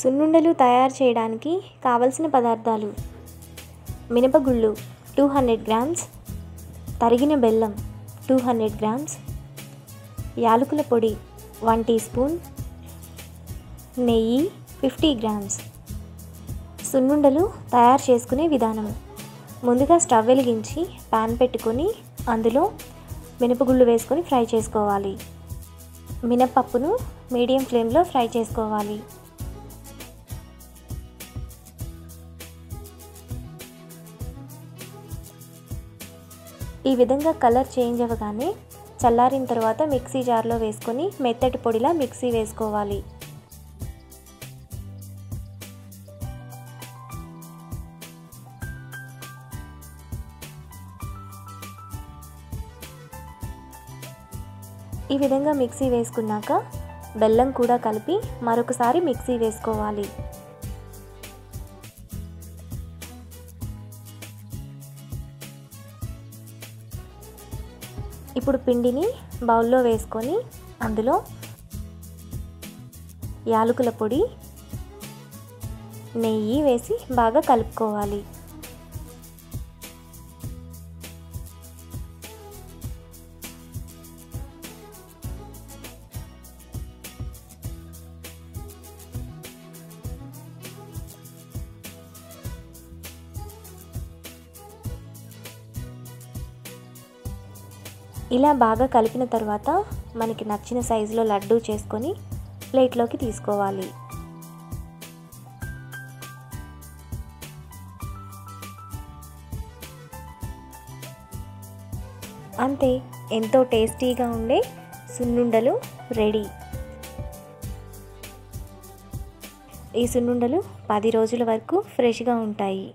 సున్నుండలు తయారు చేయడానికి కావలసిన పదార్థాలు. మినపగుళ్ళు టూ హండ్రెడ్ గ్రామ్స్ తరిగిన బెల్లం టూ హండ్రెడ్ గ్రామ్స్ యాలకుల పొడి వన్ టీ స్పూన్ నెయ్యి ఫిఫ్టీ గ్రామ్స్ సున్నుండలు తయారు చేసుకునే విధానం. ముందుగా స్టవ్ వెలిగించి పాన్ పెట్టుకొని అందులో మినపగుళ్ళు వేసుకొని ఫ్రై చేసుకోవాలి. మినపప్పును మీడియం ఫ్లేమ్లో ఫ్రై చేసుకోవాలి. ఈ విధంగా కలర్ చేంజ్ అవ్వగానే చల్లారిన తర్వాత మిక్సీ జార్లో వేసుకొని మెత్తటి పొడిలా మిక్సీ వేసుకోవాలి. ఈ విధంగా మిక్సీ వేసుకున్నాక బెల్లం కూడా కలిపి మరొకసారి మిక్సీ వేసుకోవాలి. ఇప్పుడు పిండిని బౌల్లో వేసుకొని అందులో యాలకుల పొడి నెయ్యి వేసి బాగా కలుపుకోవాలి. ఇలా బాగా కలిపిన తర్వాత మనకి నచ్చిన సైజులో లడ్డూ చేసుకొని ప్లేట్లోకి తీసుకోవాలి. అంతే ఎంతో టేస్టీగా ఉండే సున్నుండలు రెడీ. ఈ సున్నుండలు పది రోజుల వరకు ఫ్రెష్గా ఉంటాయి.